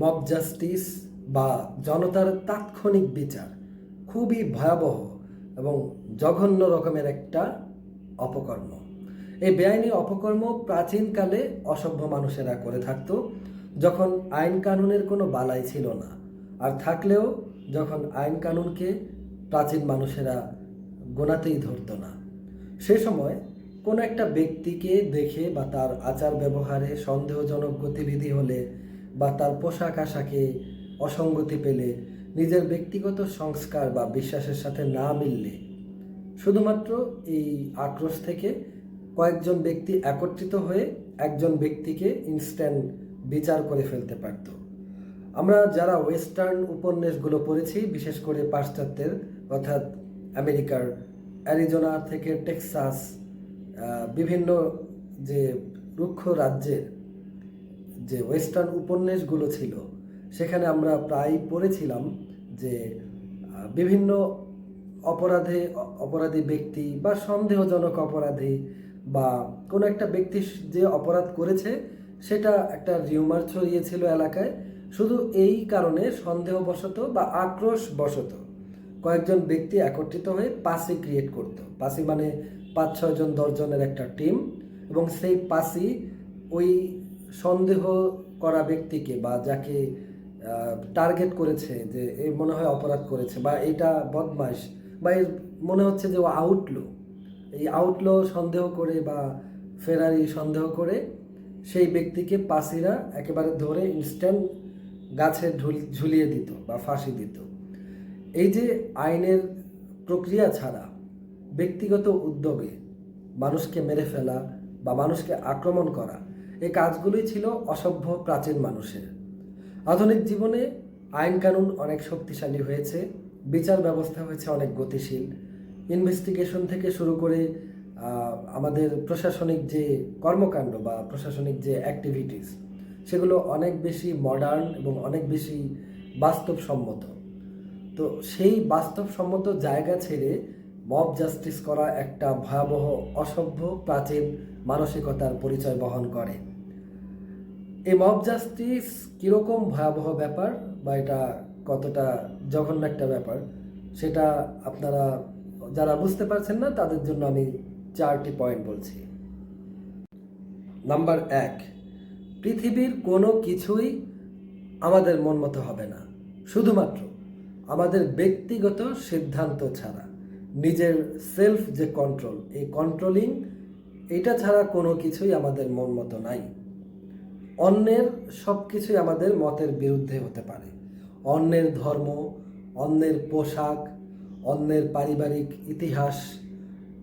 Mob justice বা জনতার তাৎক্ষণিক বিচার খুবই ভয়াবহ এবং জঘন্য রকমের একটা অপকর্ম। এই বেআইনি অপকর্ম প্রাচীনকালে অসভ্য মানুষেরা করে থাকতো, যখন আইন কানুনের কোনো বালাই ছিল না। আর থাকলেও যখন আইন কানুনকে প্রাচীন মানুষেরা গোনাতেই ধরতো না। সে সময় কোনো একটা ব্যক্তিকে দেখে বা তার আচার ব্যবহারে সন্দেহজনক গতিবিধি হলে বা তার পোশাক আশাকে অসঙ্গতি পেলে নিজের ব্যক্তিগত সংস্কার বা বিশ্বাসের সাথে না মিললে। শুধুমাত্র এই আক্রোশ থেকে কয়েকজন ব্যক্তি একত্রিত হয়ে একজন ব্যক্তিকে ইনস্ট্যান্ট বিচার করে ফেলতে পারত। আমরা যারা ওয়েস্টার্ন উপন্যাসগুলো পড়েছি, বিশেষ করে পাশ্চাত্যের, অর্থাৎ আমেরিকার, অ্যারিজোনা থেকে টেক্সাস বিভিন্ন যে রুক্ষ রাজ্যের যে ওয়েস্টার্ন উপন্যাসগুলো ছিল, সেখানে আমরা প্রায় পড়েছিলাম যে বিভিন্ন অপরাধে, অপরাধী ব্যক্তি বা সন্দেহজনক অপরাধী বা কোনো একটা ব্যক্তি যে অপরাধ করেছে, সেটা একটা রিউমার ছড়িয়েছিল এলাকায়। শুধু এই কারণে সন্দেহবশত বা আক্রোশ বশত কয়েকজন ব্যক্তি একত্রিত হয়ে পাসি ক্রিয়েট করত। পাসি মানে পাঁচ ছয়জন দশজনের একটা টিম এবং সেই পাসি ওই সন্দেহ করা ব্যক্তিকে বা যাকে টার্গেট করেছে যে এ মনে হয় অপরাধ করেছে বা এটা বদমাস বা এর মনে হচ্ছে যে ও আউটলো এই আউটলো সন্দেহ করে বা ফেরারি সন্দেহ করে সেই ব্যক্তিকে পাসিরা একেবারে ধরে ইনস্ট্যান্ট গাছে ঝুল- ঝুলিয়ে দিত বা ফাঁসি দিত। এই যে আইনের প্রক্রিয়া ছাড়া ব্যক্তিগত উদ্যোগে মানুষকে মেরে ফেলা বা মানুষকে আক্রমণ করা এই কাজগুলোই ছিল অসভ্য প্রাচীন মানুষের। আধুনিক জীবনে আইন কানুন অনেক শক্তিশালী হয়েছে, বিচার ব্যবস্থা হয়েছে অনেক গতিশীল। ইনভেস্টিগেশন থেকে শুরু করে আমাদের প্রশাসনিক যে কর্মকাণ্ড বা প্রশাসনিক যে অ্যাক্টিভিটিস সেগুলো অনেক বেশি মডার্ন এবং অনেক বেশি বাস্তবসম্মত। তো সেই বাস্তবসম্মত জায়গা ছেড়ে মব জাস্টিস করা একটা ভয়াবহ, অসভ্য, প্রাচীন মানসিকতার পরিচয় বহন করে। এই মব জাস্টিস কীরকম ভয়াবহ ব্যাপার বা এটা কতটা জঘন্য একটা ব্যাপার, সেটা আপনারা, যারা বুঝতে পারছেন না, তাদের জন্য আমি চারটি পয়েন্ট বলছি। নাম্বার এক, পৃথিবীর কোনো কিছুই আমাদের মন মতো হবে না। শুধুমাত্র আমাদের ব্যক্তিগত সিদ্ধান্ত ছাড়া, নিজের সেলফ যে কন্ট্রোল এই কন্ট্রোলিং এটা ছাড়া কোনো কিছুই আমাদের মন মতো নাই। অন্যের সব কিছুই আমাদের মতের বিরুদ্ধে হতে পারে। অন্যের ধর্ম, অন্যের পোশাক, অন্যের পারিবারিক ইতিহাস,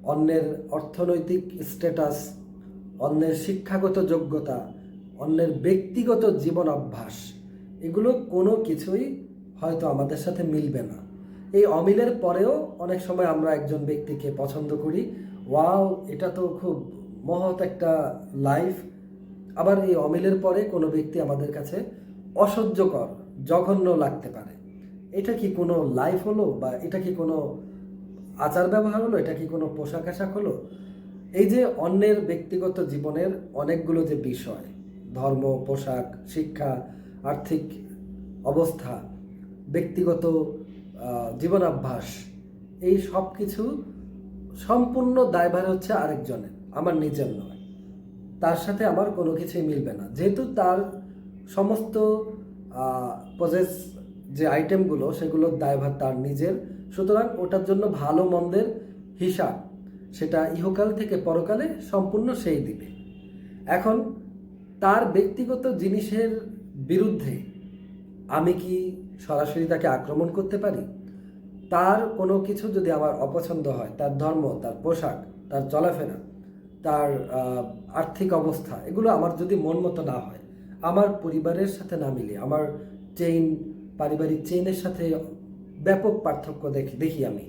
অন্যের অর্থনৈতিক স্ট্যাটাস, অন্যের শিক্ষাগত যোগ্যতা, অন্যের ব্যক্তিগত জীবন অভ্যাস, এগুলো কোনো কিছুই হয়তো আমাদের সাথে মিলবে না। এই অমিলের পরেও অনেক সময় আমরা একজন ব্যক্তিকে পছন্দ করি। ওয়াও, এটা তো খুব মহৎ একটা লাইফ। আবার এই অমিলের পরে কোনো ব্যক্তি আমাদের কাছে অসহ্যকর, জঘন্য লাগতে পারে। এটা কি কোনো লাইফ হলো বা এটা কি কোনো আচার ব্যবহার হলো? এটা কি কোনো পোশাক আশাক হলো? এই যে অন্যের ব্যক্তিগত জীবনের অনেকগুলো যে বিষয়, ধর্ম, পোশাক, শিক্ষা, আর্থিক অবস্থা, ব্যক্তিগত জীবনাভ্যাস, এই সব কিছু সম্পূর্ণ দায়ভার হচ্ছে আরেকজনের, আমার নিজের নয়। তার সাথে আমার কোনো কিছুই মিলবে না। যেহেতু তার সমস্ত প্রজেস যে আইটেমগুলো সেগুলোর দায়ভার তার নিজের। সুতরাং ওটার জন্য ভালো মন্দের হিসাব সেটা ইহকাল থেকে পরকালে সম্পূর্ণ সেই দিবে। এখন তার ব্যক্তিগত জিনিসের বিরুদ্ধে আমি কি সরাসরি তাকে আক্রমণ করতে পারি? তার কোনো কিছু যদি আমার অপছন্দ হয়, তার ধর্ম, তার পোশাক, তার চলাফেরা তার আর্থিক অবস্থা, এগুলো আমার যদি মন মতো না হয়, আমার পরিবারের সাথে না মিলে, আমার চেইন পারিবারিক চেইনের সাথে ব্যাপক পার্থক্য দেখি দেখি আমি।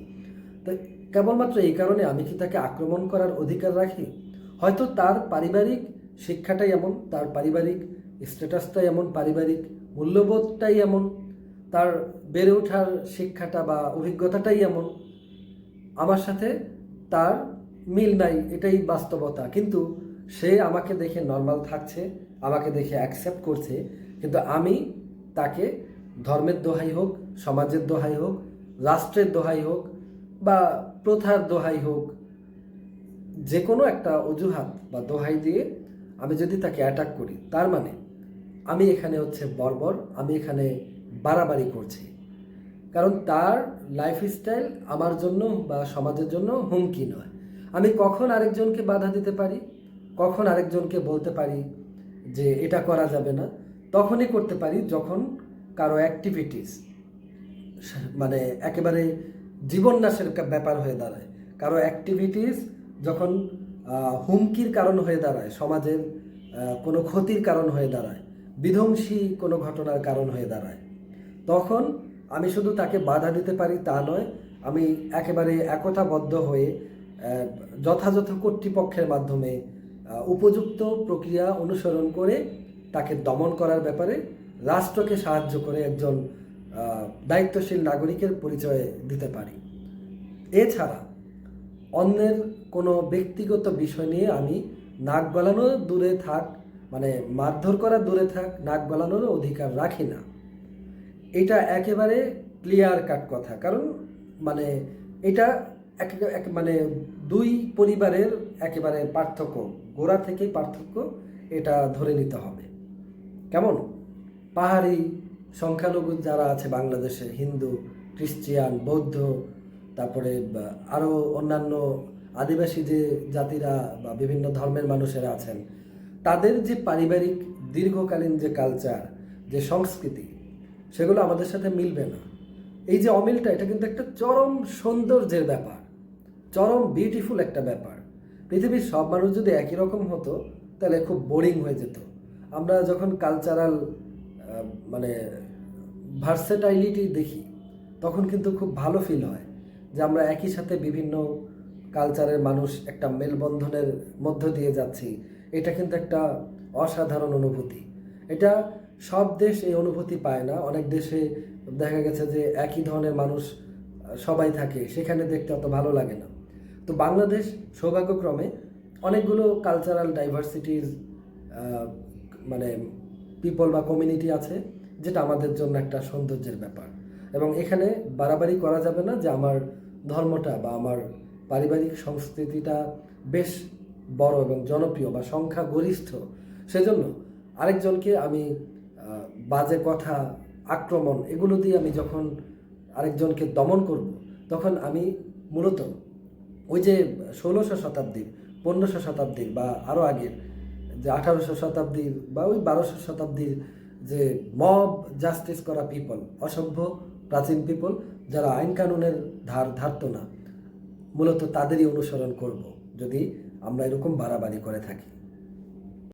তো কেবলমাত্র এই কারণে আমি কি তাকে আক্রমণ করার অধিকার রাখি? হয়তো তার পারিবারিক শিক্ষাটাই এমন, তার পারিবারিক স্ট্যাটাসটাই এমন, পারিবারিক মূল্যবোধটাই এমন, তার বেড়ে ওঠার শিক্ষাটা বা অভিজ্ঞতাটাই এমন, আমার সাথে তার মিল নাই, এটাই বাস্তবতা। কিন্তু সে আমাকে দেখে নর্মাল থাকছে, আমাকে দেখে অ্যাকসেপ্ট করছে, কিন্তু আমি তাকে ধর্মের দোহাই হোক, সমাজের দোহাই হোক, রাষ্ট্রের দোহাই হোক, বা প্রথার দোহাই হোক যে কোনো একটা অজুহাত বা দোহাই দিয়ে আমি যদি তাকে অ্যাটাক করি, তার মানে আমি এখানে হচ্ছে বর্বর, আমি এখানে বাড়াবাড়ি করছি। কারণ তার লাইফস্টাইল আমার জন্য বা সমাজের জন্য হুমকি নয়। আমি কখন আরেকজনকে বাধা দিতে পারি? কখন আরেকজনকে বলতে পারি যে এটা করা যাবে না? তখনই করতে পারি যখন কারও অ্যাক্টিভিটিস মানে একেবারে জীবন নাশের ব্যাপার হয়ে দাঁড়ায়। কারও অ্যাক্টিভিটিস যখন হুমকির কারণ হয়ে দাঁড়ায়, সমাজের কোনো ক্ষতির কারণ হয়ে দাঁড়ায়, বিধ্বংসী কোনো ঘটনার কারণ হয়ে দাঁড়ায়, তখন আমি শুধু তাকে বাধা দিতে পারি তা নয়, আমি একেবারে একতাবদ্ধ হয়ে যথাযথ কর্তৃপক্ষের মাধ্যমে উপযুক্ত প্রক্রিয়া অনুসরণ করে তাকে দমন করার ব্যাপারে রাষ্ট্রকে সাহায্য করে একজন দায়িত্বশীল নাগরিকের পরিচয় দিতে পারি। এছাড়া, অন্যের কোনো ব্যক্তিগত বিষয় নিয়ে আমি নাক গলানো দূরে থাক মানে মারধর করা দূরে থাক, নাক গলানোর অধিকার রাখি না। এটা একেবারে ক্লিয়ার কাট কথা। কারণ মানে এটা এক এক- মানে দুই পরিবারের একেবারে পার্থক্য, গোড়া থেকেই পার্থক্য এটা ধরে নিতে হবে। কেমন? পাহাড়ি, সংখ্যালঘু যারা আছে বাংলাদেশে, হিন্দু খ্রিস্টিয়ান বৌদ্ধ, তারপরে আরও অন্যান্য আদিবাসী যে জাতিরা বা বিভিন্ন ধর্মের মানুষেরা আছেন, তাদের যে পারিবারিক দীর্ঘকালীন যে কালচার যে সংস্কৃতি, সেগুলো আমাদের সাথে মিলবে না। এই যে অমিলটা, এটা কিন্তু একটা চরম সৌন্দর্যের ব্যাপার। চরম বিউটিফুল একটা ব্যাপার। পৃথিবীর সব মানুষ যদি একই রকম হতো, তাহলে খুব বোরিং হয়ে যেত। আমরা যখন কালচারাল মানে ভার্সেটাইলিটি দেখি, তখন কিন্তু খুব ভালো ফিল হয় যে আমরা একই সাথে বিভিন্ন কালচারের মানুষ একটা মেলবন্ধনের মধ্য দিয়ে যাচ্ছি। এটা কিন্তু একটা অসাধারণ অনুভূতি। এটা সব দেশ এই অনুভূতি পায় না। অনেক দেশে দেখা গেছে যে একই ধরনের মানুষ সবাই থাকে। সেখানে দেখতে অত ভালো লাগে না। তো বাংলাদেশ সৌভাগ্যক্রমে অনেকগুলো কালচারাল ডাইভার্সিটির মানে পিপল বা কমিউনিটি আছে, যেটা আমাদের জন্য একটা সৌন্দর্যের ব্যাপার। এবং এখানে বাড়াবাড়ি করা যাবে না যে আমার ধর্মটা বা আমার পারিবারিক সংস্কৃতিটা বেশ বড় এবং জনপ্রিয় বা সংখ্যা গরিষ্ঠ সেজন্য আরেকজনকে আমি বাজে কথা, আক্রমণ এগুলো দিয়ে আমি যখন আরেকজনকে দমন করব, তখন আমি মূলত ওই যে ষোলোশো শতাব্দীর, পনেরোশো শতাব্দীর বা আরও আগের যে আঠারোশো শতাব্দীর বা ওই বারোশো শতাব্দীর যে মব জাস্টিস করা পিপল অসভ্য প্রাচীন পিপল যারা আইন কানুনের ধার ধারত না, মূলত তাদেরই অনুসরণ করব যদি আমরা এরকম বাড়াবাড়ি করে থাকি।